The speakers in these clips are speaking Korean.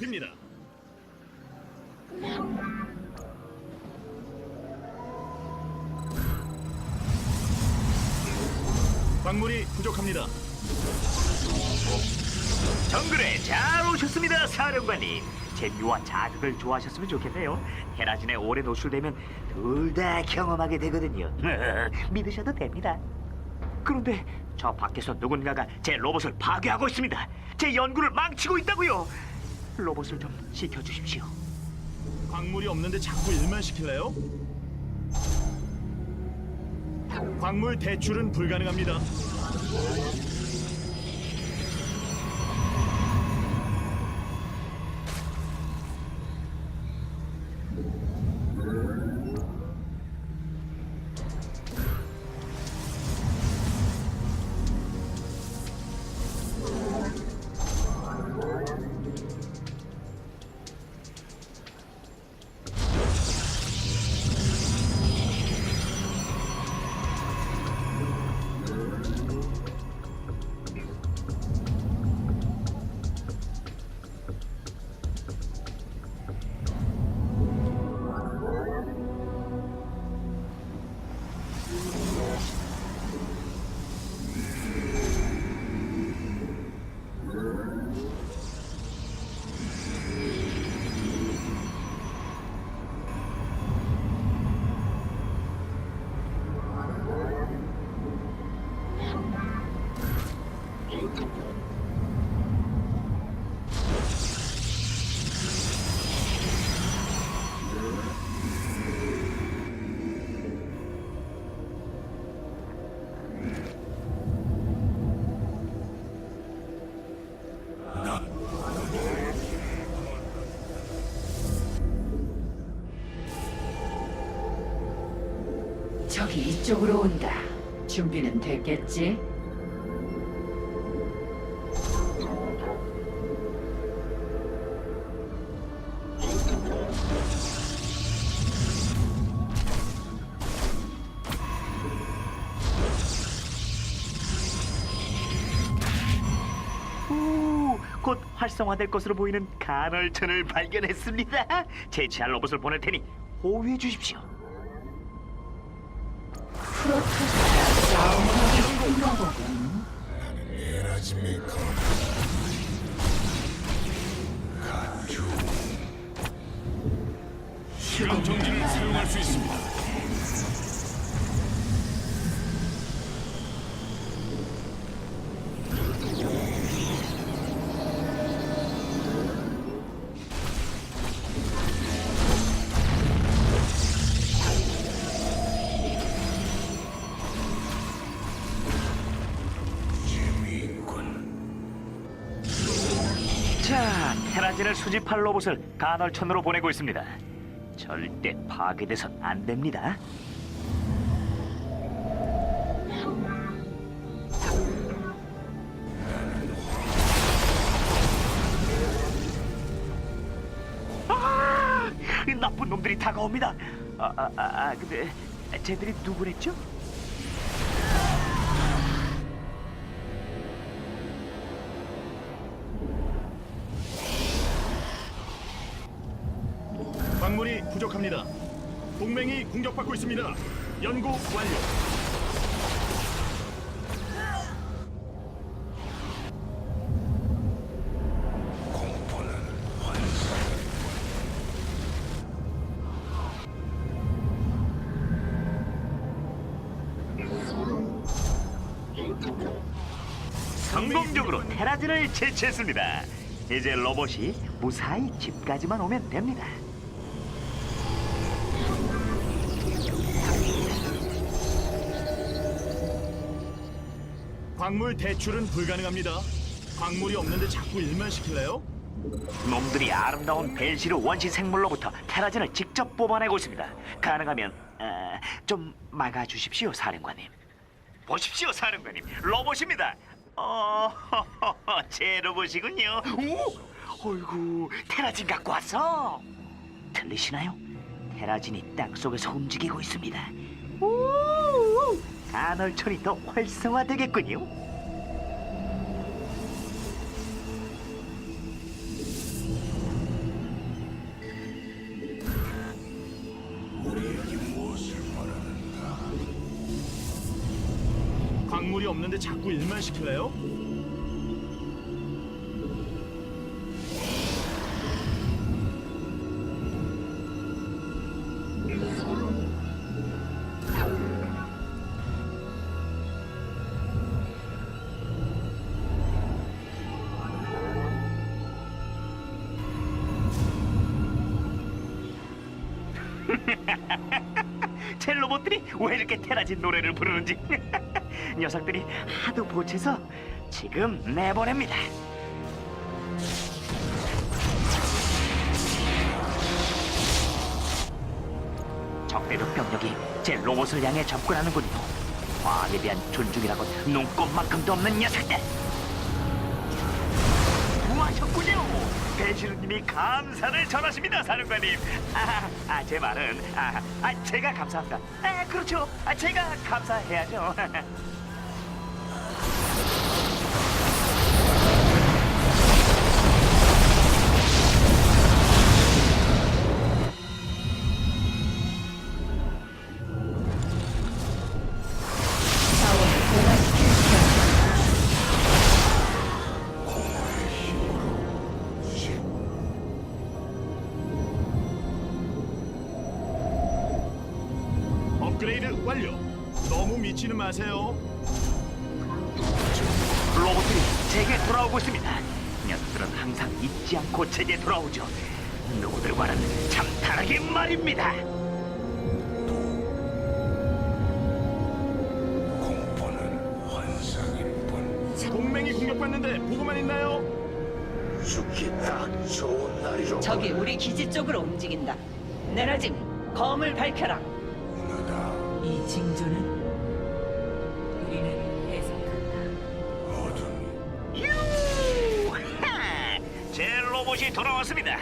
빕니다. 광물이 부족합니다. 정글에 잘 오셨습니다, 사령관님. 재미와 자극을 좋아하셨으면 좋겠네요. 헤라진에 오래 노출되면 둘 다 경험하게 되거든요. 믿으셔도 됩니다. 그런데 저 밖에서 누군가가 제 로봇을 파괴하고 있습니다. 제 연구를 망치고 있다고요. 로봇을 좀 지켜주십시오. 광물이 없는데 자꾸 일만 시킬래요? 광물 대출은 불가능합니다. 적이 이쪽으로 온다. 준비는 됐겠지? 오, 곧 활성화될 것으로 보이는 간헐천을 발견했습니다. 제치할 로봇을 보낼 테니 호위해 주십시오. 프로토스가 싸움하기 끝나보군. 실험 테라진을 수집할 로봇을 간헐천으로 보내고 있습니다. 절대 파괴돼선 안 됩니다. 아, 이 나쁜 놈들이 다가옵니다. 아, 아, 아, 아, 근데 쟤들이 누구랬죠? 있습니다. 연구 완료. 성공적으로 테라진을 제치했습니다. 이제 로봇이 무사히 집까지만 오면 됩니다. 광물 대출은 불가능합니다. 광물이 없는데 자꾸 일만 시킬래요? 놈들이 아름다운 벨시르 원시 생물로부터 테라진을 직접 뽑아내고 있습니다. 가능하면 어, 좀 막아주십시오, 사령관님. 보십시오, 사령관님. 로봇입니다. 어, 제 로봇이군요. 오, 어이구, 테라진 갖고 왔어. 들리시나요? 테라진이 땅 속에서 움직이고 있습니다. 간헐천이 더 활성화되겠군요. 자꾸 일만 시킬래요? 제 로봇들이 왜 이렇게 테라진 노래를 부르는지 녀석들이 하도 보채서 지금 내보냅니다. 적대적 병력이 제 로봇을 향해 접근하는군요. 과학에 대한 존중이라고 눈꼽만큼도 없는 녀석들. 구하셨군요. 배시루님이 감사를 전하십니다, 사령관님. 아, 아, 제 말은 아, 아, 제가 감사합니다. 아, 그렇죠. 아, 제가 감사해야죠. 참 다르게 말입니다. 공포는 환상일 뿐 동맹이 공격받는데 보고만 있나요? 죽기 딱 좋은 날이로 적이 우리 기지 쪽으로 움직인다. 내라짐, 검을 밝혀라. 누나 이 징조는 우리는 해석한다. 어둠이 유하! 제 로봇이 돌아왔습니다.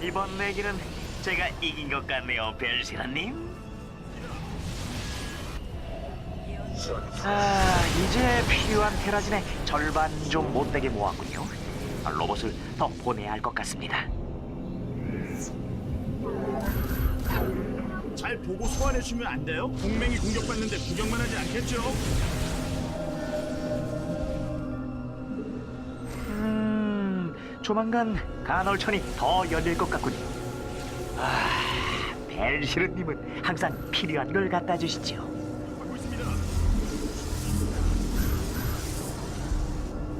이번 내기는 제가 이긴 것 같네요, 벨시라님. 아, 이제 필요한 테라진의 절반 좀 못되게 모았군요. 아, 로봇을 더 보내야 할 것 같습니다. 잘 보고 소환해 주면 안 돼요? 동맹이 공격받는데 구경만 하지 않겠죠? 음, 조만간 간헐천이 더 열릴 것 같군요. 아, 벨시르님은 항상 필요한 걸 갖다 주시죠.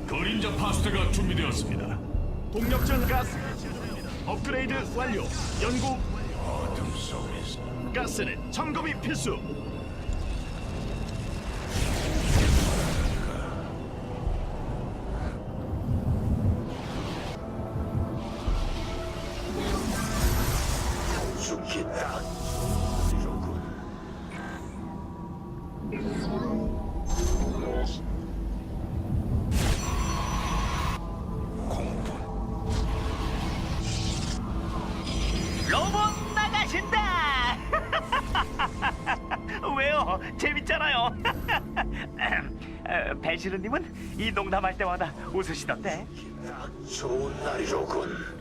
그림자 파스타가 준비되었습니다. 동력전 가스. 업그레이드 완료. 연구 어둠 속에서 가스는 점검이 필수. 로봇 나가신다! 왜요? 재밌잖아요. 어, 벨시르님은 이 농담할 때마다 웃으시던데. 딱 좋은 날이로군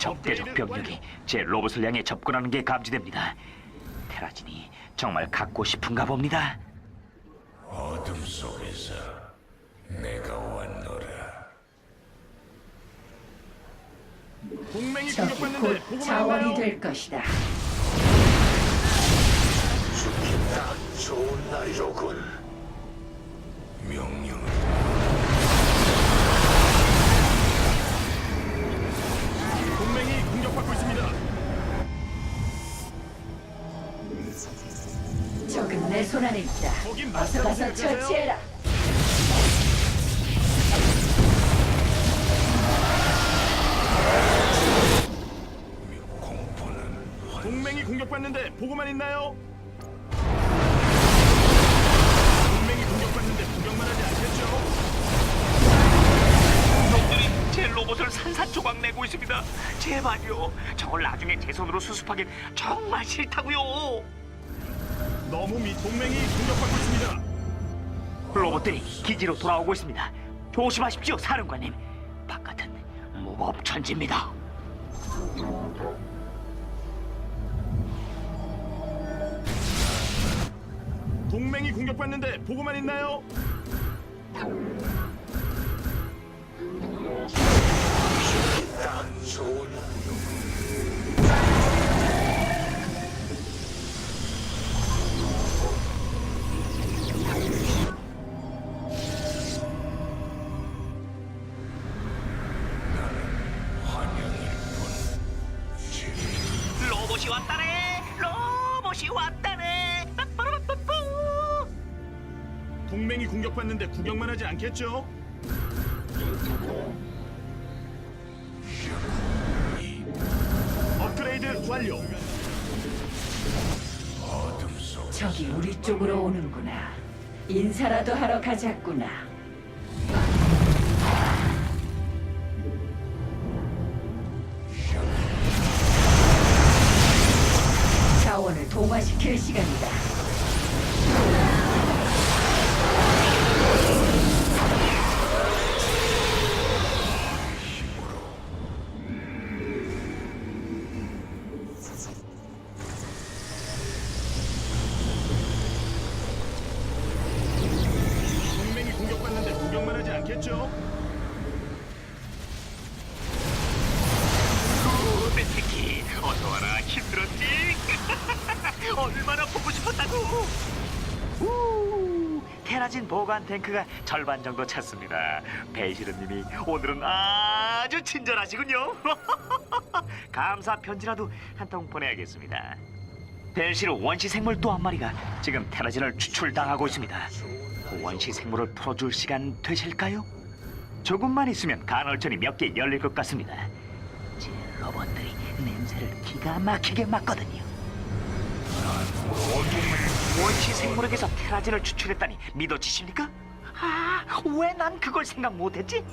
적대적 병력이 제 로봇을 향해 접근하는 게 감지됩니다. 테라진이 정말 갖고 싶은가 봅니다. 어둠 속에서 내가 왔노라 동맹이 적이 공격받는데 곧 보고만 자원이? 될 것이다. 죽기 딱 좋은 날이로군 명령을 안에 있다. 거긴 어서 맞다고 가서 생각하세요? 처치해라. 공포는 동맹이 공격받는데 보고만 있나요? 동맹이 공격받는데 구경만 하지 않겠죠? 놈들이 제 로봇을 산산조각 내고 있습니다. 제발요. 저걸 나중에 제 손으로 수습하긴 정말 싫다고요. 너무 미 동맹이 공격받고 있습니다. 로봇들이 기지로 돌아오고 있습니다. 조심하십시오, 사령관님. 바깥은 무법천지입니다. 동맹이 공격받는데 보고만 있나요? 딱 좋은 않겠죠? 업그레이드 완료. 적이 우리 쪽으로 오는구나. 인사라도 하러 가자꾸나. 보관 탱크가 절반 정도 찼습니다. 배시르님이 오늘은 아주 친절하시군요. 감사 편지라도 한 통 보내야겠습니다. 벨시르 원시 생물 또 한 마리가 지금 테라진을 추출당하고 있습니다. 그 원시 생물을 풀어줄 시간 되실까요? 조금만 있으면 간헐천이 몇 개 열릴 것 같습니다. 제 로봇들이 냄새를 기가 막히게 맡거든요. 원시 생물에게서 테라진을 추출했다니 믿어지십니까? 아, 왜 난 그걸 생각 못했지?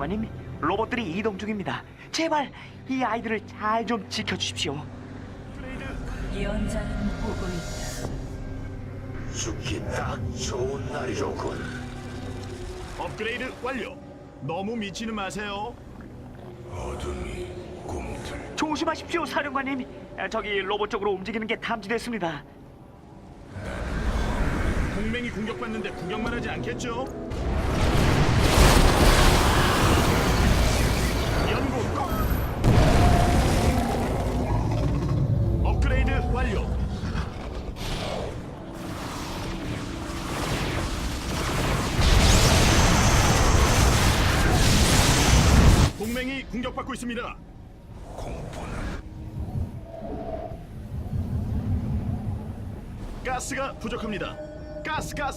사령관님, 로봇들이 이동 중입니다. 제발 이 아이들을 잘 좀 지켜주십시오. 예언자는 보고 있다. 죽기 딱 좋은 날이로군 업그레이드 완료. 너무 미치는 마세요. 어둠이 꿈틀 조심하십시오, 사령관님. 아, 저기 로봇 쪽으로 움직이는 게 탐지됐습니다. 동맹이 공격받는데 구경만 하지 않겠죠?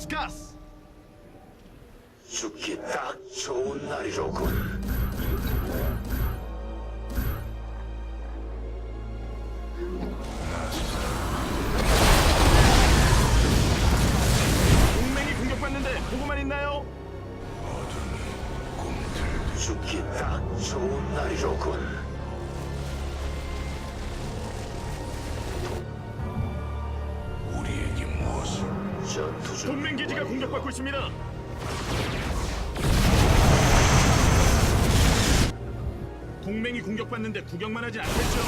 가스, 가스, 가스. 죽기 딱 좋은 날이로군 공격받는데 구경만 하지 않겠죠?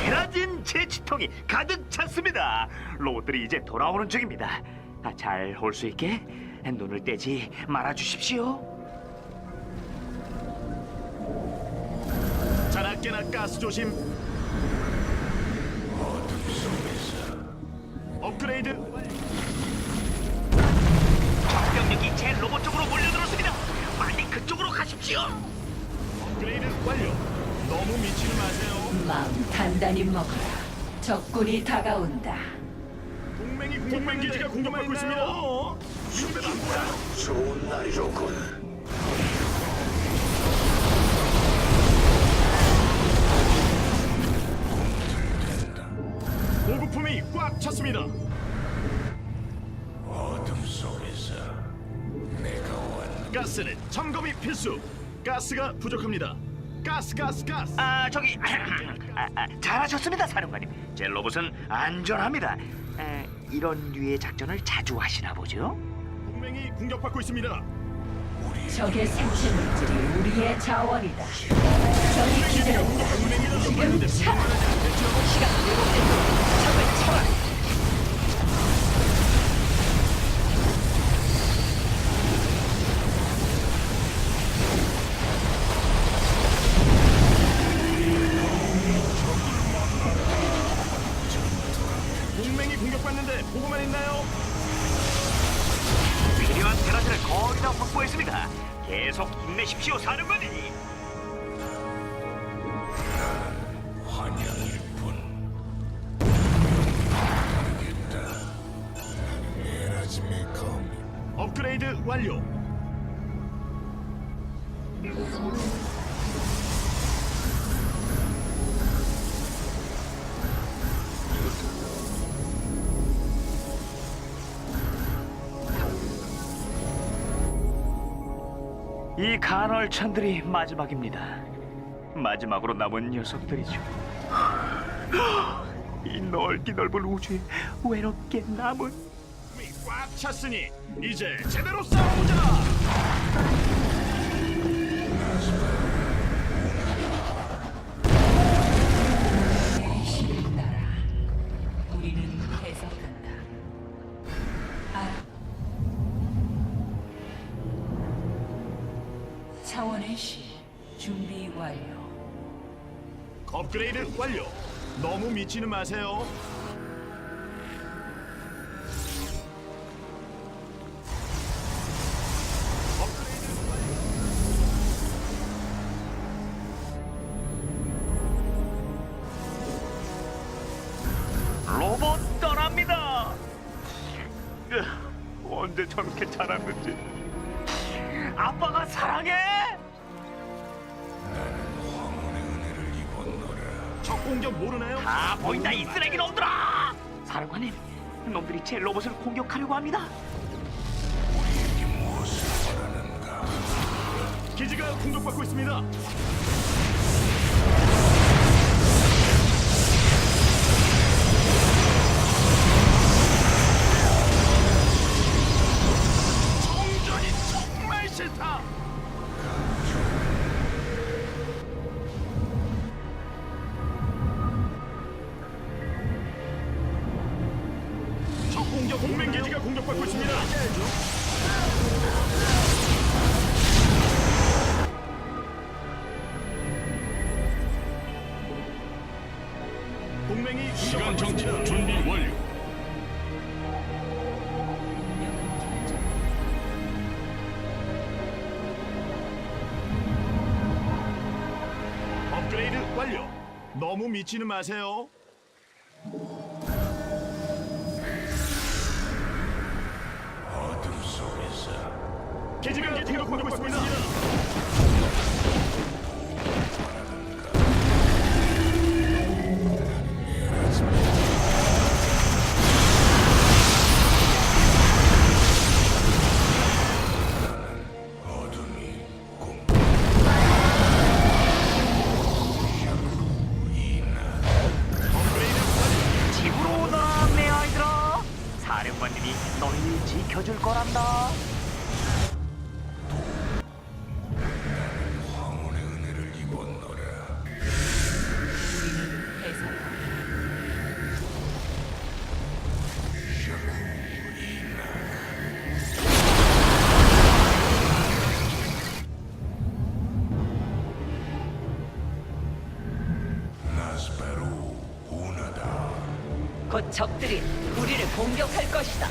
테라진 제치통이 가득 찼습니다. 로봇들이 이제 돌아오는 중입니다. 아, 잘올 수 있게 눈을 떼지 말아 주십시오. 자나깨나 가스 조심. 업그레이드 적병력이 제 로봇 쪽으로 몰려들었습니다. 빨리 그쪽으로 가십시오. 업그레이드 완료. 너무 미치지 마세요. 마음 단단히 먹어라. 적군이 다가온다. 동맹이 동맹 기지가 공격받고 있습니다. 준비다. 좋은 날이로군. 보급품이 꽉 찼습니다. 가스는 점검이 필수. 가스가 부족합니다. 가스 가스 가스. 아 저기 아, 아, 잘하셨습니다 사령관님 제 로봇은 안전합니다 에, 이런 류의 작전을 자주 하시나 보죠? 동맹이 공격받고 있습니다. 적의 생체 물질이 우리의 자원이다. 적이 지금 차. 시간 왜곡된 적을 쳐라. 계속 힘내십시오 사령관님. 환영일 뿐. 알겠다. 에라짐의 검 업그레이드 완료. 간헐천들이 마지막입니다 마지막으로 남은 녀석들이죠 이 넓기 넓은 우주에 외롭게 남은 힘이 꽉 찼으니 이제 제대로 싸워보자. 미치는 마세요. 로봇 떠납니다. 으, 언제 저렇게 자랐는지. 보인다 이 쓰레기 놈들아. 사령관님, 놈들이 제 로봇을 공격하려고 합니다. 기지가 공격받고 있습니다. 미치는 마세요. 어둠 속에서 기지가 공격받고 있습니다. 적들이 우리를 공격할 것이다.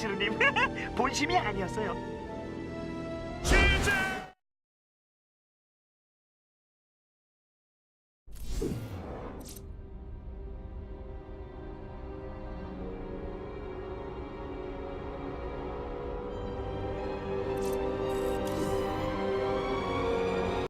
시루님 본심이 아니었어요.